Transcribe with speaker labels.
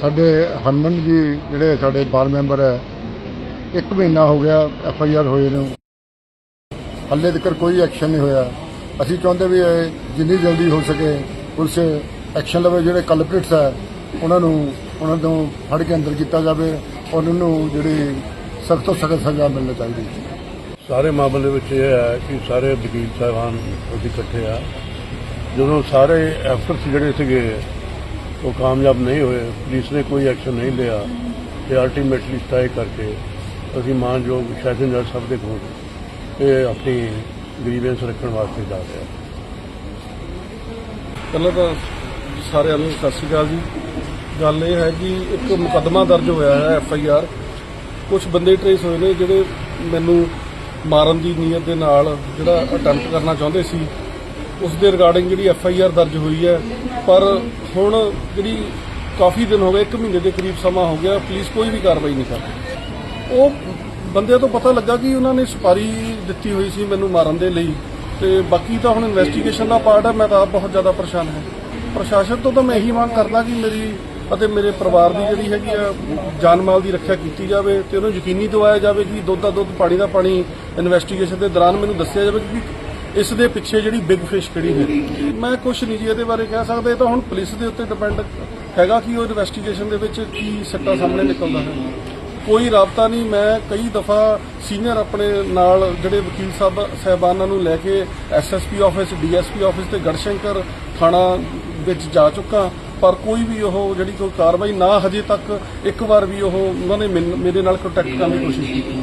Speaker 1: ਸਾਡੇ ਹਰਮਨ ਜੀ ਜਿਹੜੇ ਸਾਡੇ ਬਾਰ ਮੈਂਬਰ ਹੈ, ਇੱਕ ਮਹੀਨਾ ਹੋ ਗਿਆ ਐਫ ਆਈ ਆਰ ਹੋਏ ਨੂੰ। ਹਾਲੇ ਤੱਕ ਕੋਈ ਐਕਸ਼ਨ ਨਹੀਂ ਹੋਇਆ। ਅਸੀਂ ਚਾਹੁੰਦੇ ਵੀ ਜਿੰਨੀ ਜਲਦੀ ਹੋ ਸਕੇ ਪੁਲਿਸ ਐਕਸ਼ਨ ਲਵੇ, ਜਿਹੜੇ ਕਲਪ੍ਰਿਟਸ ਹੈ, ਉਹਨਾਂ ਨੂੰ, ਉਹਨਾਂ ਤੋਂ ਫੜ ਕੇ ਅੰਦਰ ਕੀਤਾ ਜਾਵੇ ਔਰ ਉਹਨਾਂ ਨੂੰ ਜਿਹੜੀ ਸਖਤ ਤੋਂ ਸਖਤ ਸਜ਼ਾ ਮਿਲਣੀ ਚਾਹੀਦੀ
Speaker 2: ਸਾਰੇ ਮਾਮਲੇ ਵਿੱਚ ਇਹ ਹੈ ਕਿ ਸਾਰੇ ਵਕੀਲ ਸਾਹਿਬਾਨ ਅਸੀਂ ਇਕੱਠੇ ਆ। ਜਦੋਂ ਸਾਰੇ ਐਫਰਟਸ ਜਿਹੜੇ ਸੀਗੇ ਉਹ ਕਾਮਯਾਬ ਨਹੀਂ ਹੋਏ, ਪੁਲਿਸ ਨੇ ਕੋਈ ਐਕਸ਼ਨ ਨਹੀਂ ਲਿਆ ਤੇ ਅਲਟੀਮੇਟਲੀ ਸਟਾਈ ਕਰਕੇ ਅਸੀਂ ਮਾਨਯੋਗ ਸੈਸ਼ਨ ਜੱਜ ਸਾਹਿਬ ਦੇ ਕੋਲ ਇਹ ਆਪਣੀ ਗ੍ਰੀਵੈਂਸ ਰੱਖਣ ਵਾਸਤੇ ਜਾ ਰਹੇ ਹਾਂ।
Speaker 3: ਪਹਿਲਾਂ ਤਾਂ ਸਾਰਿਆਂ ਨੂੰ ਸਤਿ ਸ਼੍ਰੀ ਅਕਾਲ ਜੀ। ਗੱਲ ਇਹ ਹੈ ਕਿ ਇੱਕ ਮੁਕੱਦਮਾ ਦਰਜ ਹੋਇਆ ਹੈ ਐਫ ਆਈ ਆਰ। ਕੁਝ ਬੰਦੇ ਟਰੇਸ ਹੋਏ ਨੇ ਜਿਹੜੇ ਮੈਨੂੰ ਮਾਰਨ ਦੀ ਨੀਅਤ ਦੇ ਨਾਲ ਜਿਹੜਾ ਅਟੈਂਪਟ ਕਰਨਾ ਚਾਹੁੰਦੇ ਸੀ ਉਸ ਦੇ ਰਿਗਾਰਡਿੰਗ ਜਿਹੜੀ ਐਫ ਆਈ ਆਰ ਦਰਜ ਹੋਈ ਹੈ, ਪਰ ਹੁਣ ਜਿਹੜੀ ਕਾਫੀ ਦਿਨ ਹੋ ਗਏ 1 ਮਹੀਨੇ ਦੇ ਕਰੀਬ ਸਮਾਂ ਹੋ ਗਿਆ, ਪੁਲਿਸ ਕੋਈ ਵੀ ਕਾਰਵਾਈ ਨਹੀਂ ਕਰ ਰਹੀ। ਉਹ ਬੰਦੇ ਤੋਂ ਪਤਾ ਲੱਗਾ ਕਿ ਉਹਨਾਂ ਨੇ ਸੁਪਾਰੀ ਦਿੱਤੀ ਹੋਈ ਸੀ ਮੈਨੂੰ ਮਾਰਨ ਦੇ ਲਈ, ਤੇ ਬਾਕੀ ਤਾਂ ਹੁਣ ਇਨਵੈਸਟੀਗੇਸ਼ਨ ਦਾ ਪਾਰਟ ਹੈ, ਮੈਂ ਤਾਂ ਆਪ ਬਹੁਤ ਜ਼ਿਆਦਾ ਪਰੇਸ਼ਾਨ ਹਾਂ। ਪ੍ਰਸ਼ਾਸਨ ਤੋਂ ਤਾਂ ਮੈਂ ਇਹੀ ਮੰਗ ਕਰਦਾ ਕਿ ਮੇਰੀ ਅਤੇ ਮੇਰੇ ਪਰਿਵਾਰ ਦੀ ਜਿਹੜੀ ਹੈਗੀ ਆ, ਜਾਨ ਮਾਲ ਦੀ ਰੱਖਿਆ ਕੀਤੀ ਜਾਵੇ ਤੇ ਉਹਨੂੰ ਯਕੀਨੀ ਦਿਵਾਇਆ ਜਾਵੇ ਕਿ ਦੁੱਧ ਦਾ ਦੁੱਧ, ਪਾਣੀ ਦਾ ਪਾਣੀ ਇਨਵੈਸਟੀਗੇਸ਼ਨ ਦੇ ਦੌਰਾਨ ਮੈਨੂੰ ਦੱਸਿਆ ਜਾਵੇ ਕਿ ਇਸ ਦੇ ਪਿੱਛੇ ਜਿਹੜੀ ਬਿਗ ਫਿਸ਼ ਕਿਹੜੀ ਹੈ? ਮੈਂ ਕੁਝ ਨਹੀਂ ਜੀ ਇਹਦੇ ਬਾਰੇ ਕਹਿ ਸਕਦਾ। ਇਹ ਤਾਂ ਹੁਣ ਪੁਲਿਸ ਦੇ ਉੱਤੇ ਡਿਪੈਂਡ ਹੈਗਾ ਕਿ ਉਹ ਇਨਵੈਸਟੀਗੇਸ਼ਨ ਦੇ ਵਿੱਚ ਕੀ ਸੱਟਾ ਸਾਹਮਣੇ ਨਿਕਲਦਾ ਹੈ। ਕੋਈ ਰਾਬਤਾ ਨਹੀਂ। ਮੈਂ ਕਈ ਦਫਾ ਸੀਨੀਅਰ ਆਪਣੇ ਨਾਲ ਜਿਹੜੇ ਵਕੀਲ ਸਾਹਿਬ, ਸਹਿਬਾਨਾਂ ਨੂੰ ਲੈ ਕੇ ਐਸਐਸਪੀ ਆਫਿਸ ਡੀਐਸਪੀ ਆਫਿਸ ਤੇ ਗੜਸ਼ੰਕਰ ਥਾਣਾ ਵਿੱਚ ਜਾ ਚੁੱਕਾ। ਪਰ ਕੋਈ ਵੀ ਉਹ ਜਿਹੜੀ ਕੋਈ ਕਾਰਵਾਈ ਨਾ ਹਜੇ ਤੱਕ ਇੱਕ ਵਾਰ ਵੀ ਉਹ ਉਹਨਾਂ ਨੇ ਮੇਰੇ ਨਾਲ ਕੰਟੈਕਟ ਕਰਨ ਦੀ ਕੋਸ਼ਿਸ਼ ਕੀਤੀ।